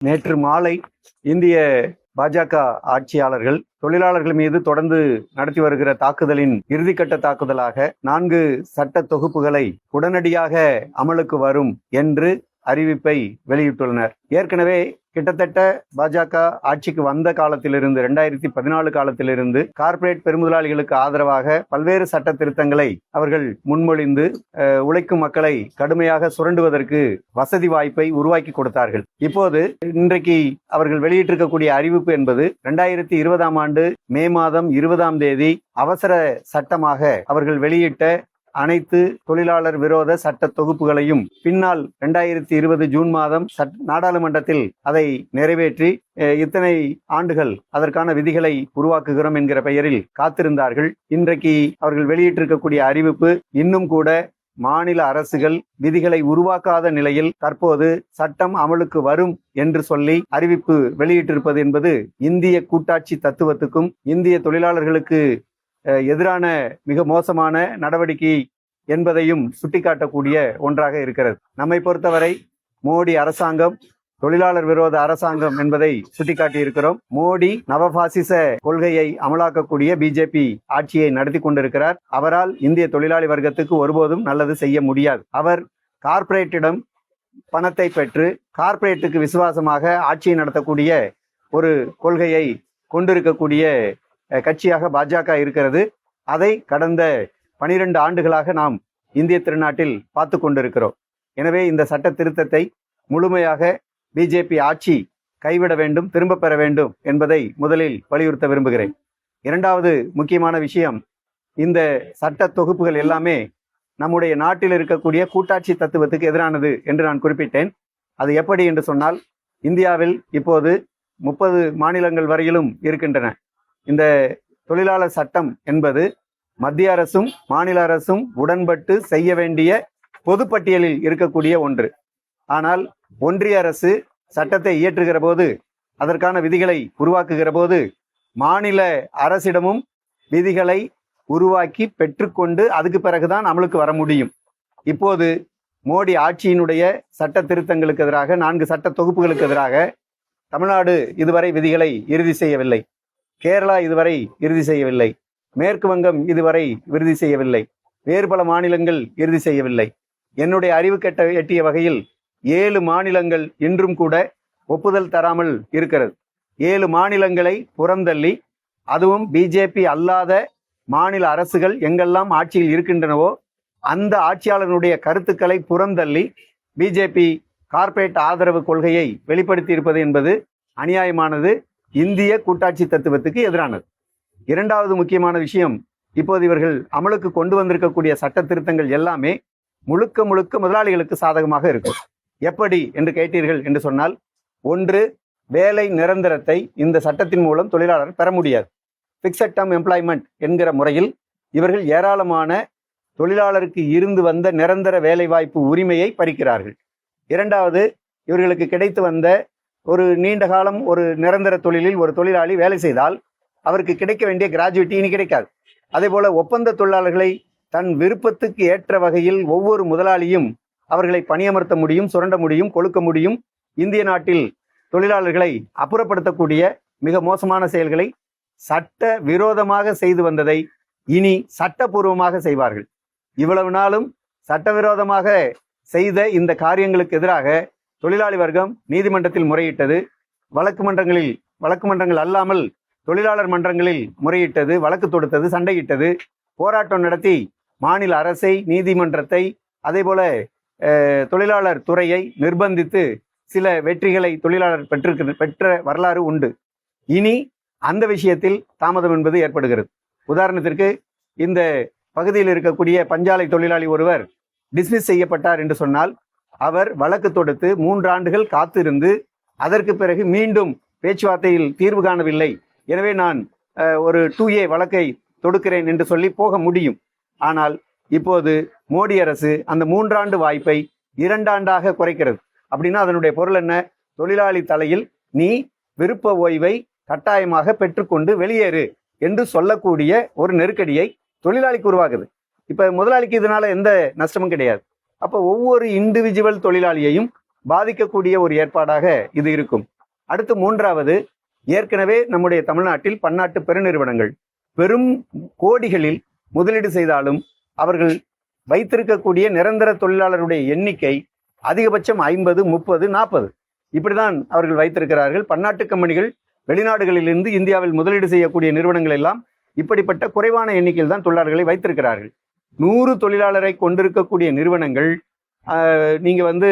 நேற்று மாலை இந்திய பாஜக ஆட்சியாளர்கள் தொழிலாளர்கள் மீது தொடர்ந்து நடத்தி வருகிற தாக்குதலின் இறுதிக்கட்ட தாக்குதலாக நான்கு சட்ட தொகுப்புகளை உடனடியாக அமலுக்கு வரும் என்று அறிவிப்பை வெளியிட்டுள்ளனர். ஏற்கனவே கிட்டத்தட்ட பாஜக ஆட்சிக்கு வந்த காலத்திலிருந்து ரெண்டாயிரத்தி பதினாலு காலத்திலிருந்து கார்ப்பரேட் பெருமுதலாளிகளுக்கு ஆதரவாக பல்வேறு சட்ட திருத்தங்களை அவர்கள் முன்மொழிந்து உழைக்கும் மக்களை கடுமையாக சுரண்டுவதற்கு வசதி வாய்ப்பை உருவாக்கி கொடுத்தார்கள். இப்போது இன்றைக்கு அவர்கள் வெளியிட்டிருக்கக்கூடிய அறிவிப்பு என்பது ரெண்டாயிரத்தி இருபதாம் ஆண்டு மே மாதம் இருபதாம் தேதி அவசர சட்டமாக அவர்கள் வெளியிட்ட அனைத்து தொழிலாளர் விரோத சட்ட தொகுப்புகளையும் பின்னால் இரண்டாயிரத்தி இருபது ஜூன் மாதம் சட் நாடாளுமன்றத்தில் அதை நிறைவேற்றி இத்தனை ஆண்டுகள் அதற்கான விதிகளை உருவாக்குகிறோம் என்கிற பெயரில் காத்திருந்தார்கள். இன்றைக்கு அவர்கள் வெளியிட்டிருக்கக்கூடிய அறிவிப்பு இன்னும் கூட மாநில அரசுகள் விதிகளை உருவாக்காத நிலையில் தற்போது சட்டம் அமலுக்கு வரும் என்று சொல்லி அறிவிப்பு வெளியிட்டிருப்பது என்பது இந்திய கூட்டாட்சி தத்துவத்துக்கும் இந்திய தொழிலாளர்களுக்கு எதிரான மிக மோசமான நடவடிக்கை என்பதையும் சுட்டிக்காட்டக்கூடிய ஒன்றாக இருக்கிறது. நம்மை பொறுத்தவரை மோடி அரசாங்கம் தொழிலாளர் விரோத அரசாங்கம் என்பதை சுட்டிக்காட்டி இருக்கிறோம் மோடி நவபாசிச கொள்கையை அமலாக்கக்கூடிய பிஜேபி ஆட்சியை நடத்தி கொண்டிருக்கிறார். அவரால் இந்திய தொழிலாளி வர்க்கத்துக்கு ஒருபோதும் நல்லது செய்ய முடியாது. அவர் கார்ப்பரேட்டிடம் பணத்தை பெற்று கார்ப்பரேட்டுக்கு விசுவாசமாக ஆட்சியை நடத்தக்கூடிய ஒரு கொள்கையை கொண்டிருக்கக்கூடிய கட்சியாக பாஜக இருக்கிறது. அதை கடந்த பனிரெண்டு ஆண்டுகளாக நாம் இந்திய திருநாட்டில் பார்த்து கொண்டிருக்கிறோம். எனவே இந்த சட்ட திருத்தத்தை முழுமையாக பிஜேபி ஆட்சி கைவிட வேண்டும் திரும்ப பெற வேண்டும் என்பதை முதலில் வலியுறுத்த விரும்புகிறேன். இரண்டாவது முக்கியமான விஷயம் இந்த சட்ட தொகுப்புகள் எல்லாமே நம்முடைய நாட்டில் இருக்கக்கூடிய கூட்டாட்சி தத்துவத்துக்கு எதிரானது என்று நான் குறிப்பிட்டேன். அது எப்படி என்று சொன்னால் இந்தியாவில் இப்போது முப்பது மாநிலங்கள் வரையிலும் இருக்கின்றன. இந்த தொழிலாளர் சட்டம் என்பது மத்திய அரசும் மாநில அரசும் உடன்பட்டு செய்ய வேண்டிய பொதுப்பட்டியலில் இருக்கக்கூடிய ஒன்று. ஆனால் ஒன்றிய அரசு சட்டத்தை இயற்றுகிற போது அதற்கான விதிகளை உருவாக்குகிற போது மாநில அரசிடமும் விதிகளை உருவாக்கி பெற்றுக்கொண்டு அதுக்கு பிறகுதான் அமலுக்கு வர முடியும். இப்போது மோடி ஆட்சியினுடைய சட்ட திருத்தங்களுக்கு எதிராக நான்கு சட்ட தொகுப்புகளுக்கு எதிராக தமிழ்நாடு இதுவரை விதிகளை இறுதி செய்யவில்லை. கேரளா இதுவரை இறுதி செய்யவில்லை. மேற்கு வங்கம் இதுவரை இறுதி செய்யவில்லை. வேறு பல மாநிலங்கள் இறுதி செய்யவில்லை. என்னுடைய அறிவு கட்ட எட்டிய வகையில் ஏழு மாநிலங்கள் இன்றும் கூட ஒப்புதல் தராமல் இருக்கிறது. ஏழு மாநிலங்களை புறந்தள்ளி அதுவும் பிஜேபி அல்லாத மாநில அரசுகள் எங்கெல்லாம் ஆட்சியில் இருக்கின்றனவோ அந்த ஆட்சியாளர்களுடைய கருத்துக்களை புறந்தள்ளி பிஜேபி கார்ப்பரேட் ஆதரவு கொள்கையை வெளிப்படுத்தி இருப்பது என்பது அநியாயமானது. இந்திய கூட்டாட்சி தத்துவத்துக்கு எதிரானது. இரண்டாவது முக்கியமான விஷயம் இப்போது இவர்கள் அமலுக்கு கொண்டு வந்திருக்கக்கூடிய சட்ட திருத்தங்கள் எல்லாமே முழுக்க முழுக்க முதலாளிகளுக்கு சாதகமாக இருக்கும். எப்படி என்று கேட்டீர்கள் என்று சொன்னால் ஒன்று வேலை நிரந்தரத்தை இந்த சட்டத்தின் மூலம் தொழிலாளர் பெற முடியாது. ஃபிக்ஸட் டேர்ம் எம்ப்ளாய்மெண்ட் என்கிற முறையில் இவர்கள் ஏராளமான தொழிலாளருக்கு இருந்து வந்த நிரந்தர வேலைவாய்ப்பு உரிமையை பறிக்கிறார்கள். இரண்டாவது இவர்களுக்கு கிடைத்து வந்த ஒரு நீண்ட காலம் ஒரு நிரந்தர தொழிலில் ஒரு தொழிலாளி வேலை செய்தால் அவருக்கு கிடைக்க வேண்டிய கிராஜுவிட்டி இனி கிடைக்காது. அதே போல ஒப்பந்த தொழிலாளர்களை தன் விருப்பத்துக்கு ஏற்ற வகையில் ஒவ்வொரு முதலாளியும் அவர்களை பணியமர்த்த முடியும் சுரண்ட முடியும் கொழுக்க முடியும். இந்திய நாட்டில் தொழிலாளர்களை அப்புறப்படுத்தக்கூடிய மிக மோசமான செயல்களை சட்ட விரோதமாக செய்து வந்ததை இனி சட்டபூர்வமாக செய்வார்கள். இவ்வளவு நாளும் சட்டவிரோதமாக செய்த இந்த காரியங்களுக்கு எதிராக தொழிலாளி வர்க்கம் நீதிமன்றத்தில் முறையிட்டது. வழக்கு மன்றங்களில் வழக்கு மன்றங்கள் அல்லாமல் தொழிலாளர் மன்றங்களில் முறையிட்டது வழக்கு தொடுத்தது சண்டையிட்டது போராட்டம் நடத்தி மாநில அரசை நீதிமன்றத்தை அதேபோல தொழிலாளர் துறையை நிர்பந்தித்து சில வெற்றிகளை தொழிலாளர் பெற்றிருக்க பெற்ற வரலாறு உண்டு. இனி அந்த விஷயத்தில் தாமதம் என்பது ஏற்படுகிறது. உதாரணத்திற்கு இந்த பகுதியில் இருக்கக்கூடிய பஞ்சாலை தொழிலாளி ஒருவர் டிஸ்மிஸ் செய்யப்பட்டார் என்று சொன்னால் அவர் வழக்கு தொடுத்து மூன்று ஆண்டுகள் காத்திருந்து அதற்கு பிறகு மீண்டும் பேச்சுவார்த்தையில் தீர்வு காணவில்லை. எனவே நான் ஒரு டூ ஏ வழக்கை தொடுக்கிறேன் என்று சொல்லி போக முடியும். ஆனால் இப்போது மோடி அரசு அந்த மூன்றாண்டு வாய்ப்பை இரண்டாண்டாக குறைக்கிறது. அப்படின்னா அதனுடைய பொருள் என்ன? தொழிலாளி தலையில் நீ விருப்ப ஓய்வை கட்டாயமாக பெற்றுக்கொண்டு வெளியேறு என்று சொல்லக்கூடிய ஒரு நெருக்கடியை தொழிலாளிக்கு உருவாகுது இப்போ முதலாளிக்கு இதனால எந்த நஷ்டமும் கிடையாது. அப்போ ஒவ்வொரு இண்டிவிஜுவல் தொழிலாளியையும் பாதிக்கக்கூடிய ஒரு ஏற்பாடாக இது இருக்கும். அடுத்து மூன்றாவது ஏற்கனவே நம்முடைய தமிழ்நாட்டில் பன்னாட்டு பெருநிறுவனங்கள் பெரும் கோடிகளில் முதலீடு செய்தாலும் அவர்கள் வைத்திருக்கக்கூடிய நிரந்தர தொழிலாளருடைய எண்ணிக்கை அதிகபட்சம் ஐம்பது முப்பது நாற்பது. இப்படிதான் அவர்கள் வைத்திருக்கிறார்கள். பன்னாட்டு கம்பெனிகள் வெளிநாடுகளிலிருந்து இந்தியாவில் முதலீடு செய்யக்கூடிய நிறுவனங்கள் எல்லாம் இப்படிப்பட்ட குறைவான எண்ணிக்கையில் தான் தொழிலாளர்களை வைத்திருக்கிறார்கள். நூறு தொழிலாளரை கொண்டிருக்கக்கூடிய நிறுவனங்கள் நீங்கள் வந்து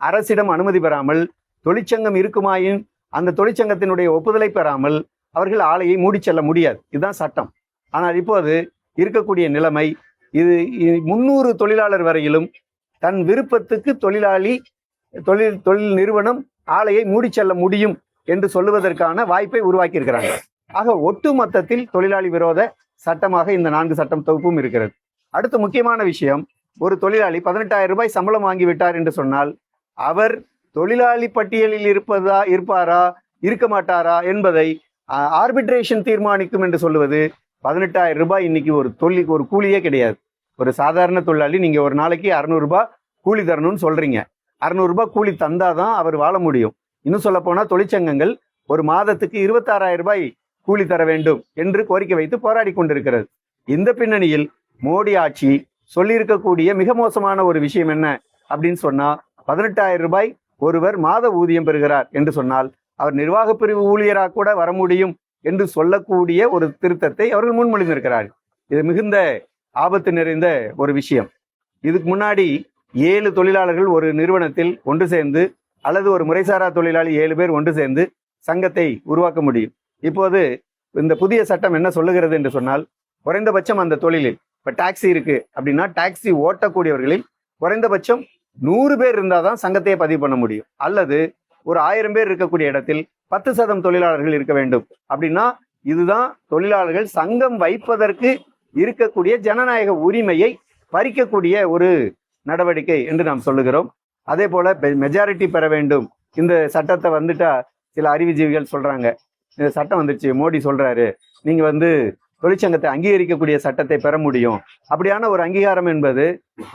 அரசிடம் அனுமதி பெறாமல் தொழிற்சங்கம் இருக்குமாயின் அந்த தொழிற்சங்கத்தினுடைய ஒப்புதலை பெறாமல் அவர்கள் ஆலையை மூடிச் செல்ல முடியாது. இதுதான் சட்டம். ஆனால் இப்போது இருக்கக்கூடிய நிலைமை இது முன்னூறு தொழிலாளர் வரையிலும் தன் விருப்பத்துக்கு தொழிலாளி தொழில் தொழில் நிறுவனம் ஆலையை மூடி செல்ல முடியும் என்று சொல்லுவதற்கான வாய்ப்பை உருவாக்கியிருக்கிறாங்க. ஆக ஒட்டு மொத்தத்தில் தொழிலாளி விரோத சட்டமாக இந்த நான்கு சட்டம் தொகுப்பும் இருக்கிறது. அடுத்த முக்கியமான விஷயம் ஒரு தொழிலாளி பதினெட்டாயிரம் ரூபாய் சம்பளம் வாங்கிவிட்டார் என்று சொன்னால் அவர் தொழிலாளி பட்டியலில் இருப்பதா இருப்பாரா இருக்க மாட்டாரா என்பதை ஆர்பிட்ரேஷன் தீர்மானிக்கும் என்று சொல்லுவது பதினெட்டாயிரம் ரூபாய் இன்னைக்கு ஒரு தொழில் ஒரு கூலியே கிடையாது. ஒரு சாதாரண தொழிலாளி நீங்க ஒரு நாளைக்கு அறுநூறுபா கூலி தரணும்னு சொல்றீங்க. அறுநூறுபா கூலி தந்தாதான் அவர் வாழ முடியும். இன்னும் சொல்ல போனா தொழிற்சங்கங்கள் ஒரு மாதத்துக்கு இருபத்தாறாயிரம் ரூபாய் கூலி தர வேண்டும் என்று கோரிக்கை வைத்து போராடி கொண்டிருக்கிறது. இந்த பின்னணியில் மோடி ஆட்சி சொல்லியிருக்கக்கூடிய மிக மோசமான ஒரு விஷயம் என்ன அப்படின்னு சொன்னா பதினெட்டாயிரம் ரூபாய் ஒருவர் மாத ஊதியம் பெறுகிறார் என்று சொன்னால் அவர் நிர்வாக பிரிவு ஊழியராக கூட வர முடியும் என்று சொல்லக்கூடிய ஒரு திருத்தத்தை அவர்கள் முன்மொழிந்திருக்கிறார்கள். இது மிகுந்த ஆபத்து நிறைந்த ஒரு விஷயம். இதுக்கு முன்னாடி ஏழு தொழிலாளர்கள் ஒரு நிறுவனத்தில் ஒன்று சேர்ந்து அல்லது ஒரு முறைசாரா தொழிலாளி ஏழு பேர் ஒன்று சேர்ந்து சங்கத்தை உருவாக்க முடியும். இப்போது இந்த புதிய சட்டம் என்ன சொல்லுகிறது என்று சொன்னால் குறைந்தபட்சம் அந்த தொழிலில் இப்போ டாக்ஸி இருக்கு அப்படின்னா டாக்ஸி ஓட்டக்கூடியவர்களில் குறைந்தபட்சம் நூறு பேர் இருந்தால் தான் சங்கத்தையே பதிவு பண்ண முடியும். அல்லது ஒரு ஆயிரம் பேர் இருக்கக்கூடிய இடத்தில் பத்து சதம் தொழிலாளர்கள் இருக்க வேண்டும். அப்படின்னா இதுதான் தொழிலாளர்கள் சங்கம் வைப்பதற்கு இருக்கக்கூடிய ஜனநாயக உரிமையை பறிக்கக்கூடிய ஒரு நடவடிக்கை என்று நாம் சொல்லுகிறோம். அதே போல மெஜாரிட்டி பெற வேண்டும். இந்த சட்டத்தை வந்துட்டா சில அறிவுஜீவிகள் சொல்றாங்க. இந்த சட்டம் வந்துருச்சு மோடி சொல்றாரு. நீங்க வந்து தொழிற்சங்கத்தை அங்கீகரிக்கக்கூடிய சட்டத்தை பெற முடியும். அப்படியான ஒரு அங்கீகாரம் என்பது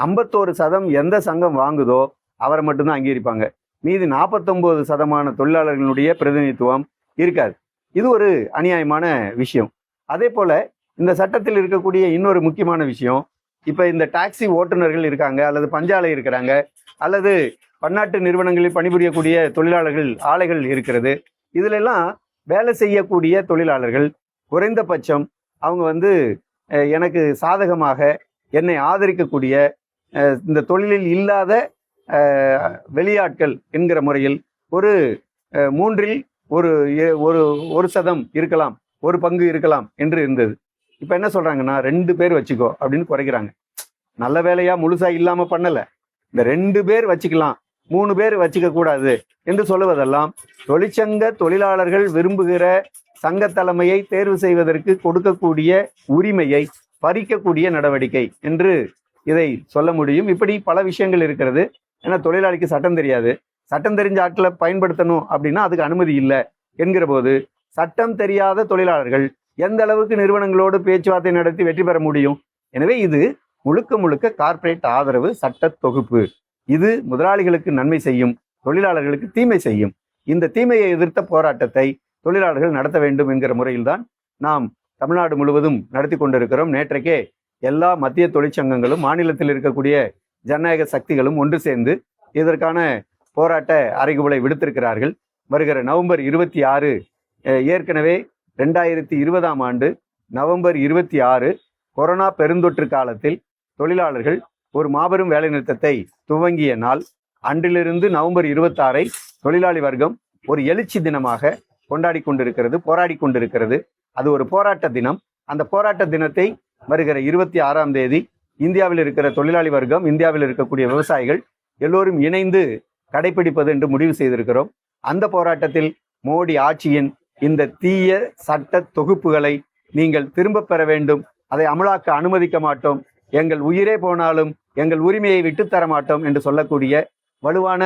ஐம்பத்தோரு சதம் எந்த சங்கம் வாங்குதோ அவரை மட்டும்தான் அங்கீகரிப்பாங்க. மீதி நாற்பத்தொம்போது சதமான தொழிலாளர்களுடைய பிரதிநிதித்துவம் இருக்காது. இது ஒரு அநியாயமான விஷயம். அதே போல இந்த சட்டத்தில் இருக்கக்கூடிய இன்னொரு முக்கியமான விஷயம் இப்போ இந்த டாக்ஸி ஓட்டுநர்கள் இருக்காங்க அல்லது பஞ்சாலை இருக்கிறாங்க அல்லது பன்னாட்டு நிறுவனங்களில் பணிபுரியக்கூடிய தொழிலாளர்கள் ஆலைகள் இருக்கிறது. இதிலெல்லாம் வேலை செய்யக்கூடிய தொழிலாளர்கள் குறைந்தபட்சம் அவங்க வந்து எனக்கு சாதகமாக என்னை ஆதரிக்கக்கூடிய இந்த தொழிலில் இல்லாத வெளியாட்கள் என்கிற முறையில் ஒரு மூன்றில் ஒரு ஒரு ஒரு சதம் இருக்கலாம் ஒரு பங்கு இருக்கலாம் என்று இருந்தது. இப்போ என்ன சொல்கிறாங்கன்னா ரெண்டு பேர் வச்சுக்கோ அப்படின்னு குறைக்கிறாங்க. நல்ல வேலையாக முழுசாக இல்லாமல் பண்ணலை. இந்த ரெண்டு பேர் வச்சுக்கலாம் மூணு பேர் வச்சுக்க கூடாது என்று சொல்லுவதெல்லாம் தொழிற்சங்க தொழிலாளர்கள் விரும்புகிற சங்க தலைமையை தேர்வு செய்வதற்கு கொடுக்கக்கூடிய உரிமையை பறிக்கக்கூடிய நடவடிக்கை என்று இதை சொல்ல முடியும். இப்படி பல விஷயங்கள் இருக்கிறது. ஏன்னா தொழிலாளிக்கு சட்டம் தெரியாது. சட்டம் தெரிஞ்ச ஆட்களை பயன்படுத்தணும் அப்படின்னா அதுக்கு அனுமதி இல்லை என்கிற போது சட்டம் தெரியாத தொழிலாளர்கள் எந்த அளவுக்கு நிறுவனங்களோடு பேச்சுவார்த்தை நடத்தி வெற்றி பெற முடியும்? எனவே இது முழுக்க முழுக்க கார்ப்பரேட் ஆதரவு சட்ட தொகுப்பு. இது முதலாளிகளுக்கு நன்மை செய்யும் தொழிலாளர்களுக்கு தீமை செய்யும். இந்த தீமையை எதிர்த்த போராட்டத்தை தொழிலாளர்கள் நடத்த வேண்டும் என்கிற முறையில்தான் நாம் தமிழ்நாடு முழுவதும் நடத்தி கொண்டிருக்கிறோம். நேற்றைக்கே எல்லா மத்திய தொழிற்சங்கங்களும் மாநிலத்தில் இருக்கக்கூடிய ஜனநாயக சக்திகளும் ஒன்று சேர்ந்து இதற்கான போராட்ட அறைகூவலை விடுத்திருக்கிறார்கள். வருகிற நவம்பர் இருபத்தி ஆறு ஏற்கனவே ரெண்டாயிரத்தி இருபதாம் ஆண்டு நவம்பர் இருபத்தி ஆறு கொரோனா பெருந்தொற்று காலத்தில் தொழிலாளர்கள் ஒரு மாபெரும் வேலைநிறுத்தத்தை துவங்கிய நாள். அன்றிலிருந்து நவம்பர் இருபத்தாறை தொழிலாளி வர்க்கம் ஒரு எழுச்சி தினமாக கொண்டாடி கொண்டிருக்கிறது போராடி கொண்டிருக்கிறது. அது ஒரு போராட்ட தினம். அந்த போராட்ட தினத்தை வருகிற இருபத்தி ஆறாம் தேதி இந்தியாவில் இருக்கிற தொழிலாளி வர்க்கம் இந்தியாவில் இருக்கக்கூடிய விவசாயிகள் எல்லோரும் இணைந்து கடைபிடிப்பது என்று முடிவு செய்திருக்கிறோம். அந்த போராட்டத்தில் மோடி ஆட்சியின் இந்த தீய சட்ட தொகுப்புகளை நீங்கள் திரும்பப் பெற வேண்டும். அதை அமலாக்க அனுமதிக்க மாட்டோம். எங்கள் உயிரே போனாலும் எங்கள் உரிமையை விட்டுத்தர மாட்டோம் என்று சொல்லக்கூடிய வலுவான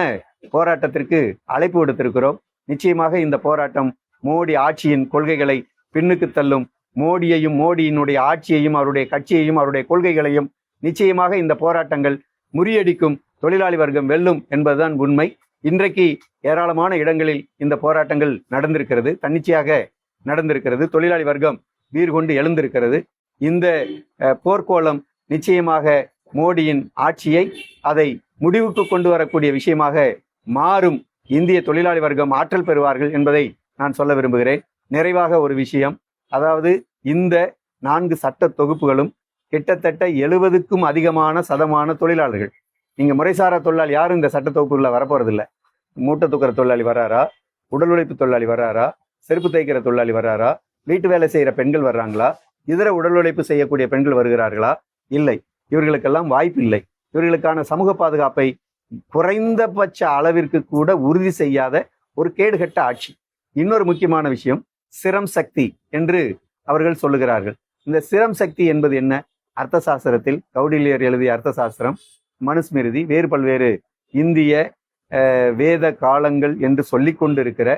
போராட்டத்திற்கு அழைப்பு விடுத்திருக்கிறோம். நிச்சயமாக இந்த போராட்டம் மோடி ஆட்சியின் கொள்கைகளை பின்னுக்கு தள்ளும். மோடியையும் மோடியினுடைய ஆட்சியையும் அவருடைய கட்சியையும் அவருடைய கொள்கைகளையும் நிச்சயமாக இந்த போராட்டங்கள் முறியடிக்கும். தொழிலாளி வர்க்கம் வெல்லும் என்பதுதான் உண்மை. இன்றைக்கு ஏராளமான இடங்களில் இந்த போராட்டங்கள் நடந்திருக்கிறது. தன்னிச்சையாக நடந்திருக்கிறது. தொழிலாளி வர்க்கம் வீர் கொண்டு எழுந்திருக்கிறது. இந்த போர்க்கோளம் நிச்சயமாக மோடியின் ஆட்சியை அதை முடிவுக்கு கொண்டு வரக்கூடிய விஷயமாக மாறும். இந்திய தொழிலாளி வர்க்கம் ஆற்றல் பெறுவார்கள் என்பதை நான் சொல்ல விரும்புகிறேன். நிறைவாக ஒரு விஷயம் அதாவது இந்த நான்கு சட்ட தொகுப்புகளும் கிட்டத்தட்ட எழுபதுக்கும் அதிகமான சதமான தொழிலாளர்கள். நீங்க முறைசாரா தொழிலாளி யாரும் இந்த சட்ட தொகுப்புகளில் வரப்போகிறதில்ல மூட்டை தூக்குற தொழிலாளி வராரா? உடல் உழைப்பு தொழிலாளி வராரா? செருப்பு தைக்கிற தொழிலாளி வராரா? வீட்டு வேலை செய்யற பெண்கள் வர்றாங்களா? இதர உடல் உழைப்பு செய்யக்கூடிய பெண்கள் வருகிறார்களா? இல்லை. இவர்களுக்கெல்லாம் வாய்ப்பு இல்லை இவர்களுக்கான சமூக பாதுகாப்பை குறைந்தபட்ச அளவிற்கு கூட உறுதி செய்யாத ஒரு கேடுகட்ட ஆட்சி. இன்னொரு முக்கியமான விஷயம் சிரம் சக்தி என்று அவர்கள் சொல்லுகிறார்கள். இந்த சிரம் சக்தி என்பது என்ன? அர்த்த சாஸ்திரத்தில் கௌடில்யர் எழுதிய அர்த்த சாஸ்திரம் மனுஸ்மிருதி வேறு பல்வேறு இந்திய வேத காலங்கள் என்று சொல்லி கொண்டிருக்கிற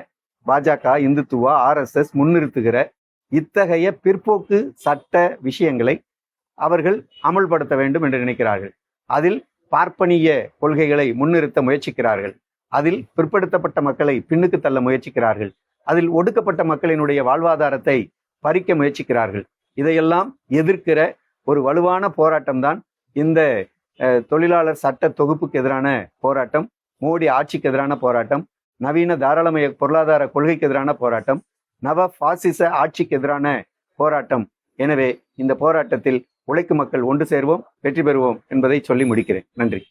பாஜக இந்துத்துவா ஆர்எஸ்எஸ் முன்னிறுத்துகிற இத்தகைய பிற்போக்கு சட்ட விஷயங்களை அவர்கள் அமல்படுத்த வேண்டும் என்று நினைக்கிறார்கள். அதில் பார்ப்பனிய கொள்கைகளை முன்னிறுத்த முயற்சிக்கிறார்கள். அதில் பிற்படுத்தப்பட்ட மக்களை பின்னுக்கு தள்ள முயற்சிக்கிறார்கள். அதில் ஒடுக்கப்பட்ட மக்களினுடைய வாழ்வாதாரத்தை பறிக்க முயற்சிக்கிறார்கள். இதையெல்லாம் எதிர்க்கிற ஒரு வலுவான போராட்டம்தான் இந்த அஹ், தொழிலாளர் சட்ட தொகுப்புக்கு எதிரான போராட்டம் மோடி ஆட்சிக்கு எதிரான போராட்டம் நவீன தாராளமய பொருளாதார கொள்கைக்கு எதிரான போராட்டம் நவ பாசிச ஆட்சிக்கு எதிரான போராட்டம். எனவே இந்த போராட்டத்தில் உழைக்கும் மக்கள் ஒன்று சேர்வோம் வெற்றி பெறுவோம் என்பதை சொல்லி முடிக்கிறேன். நன்றி.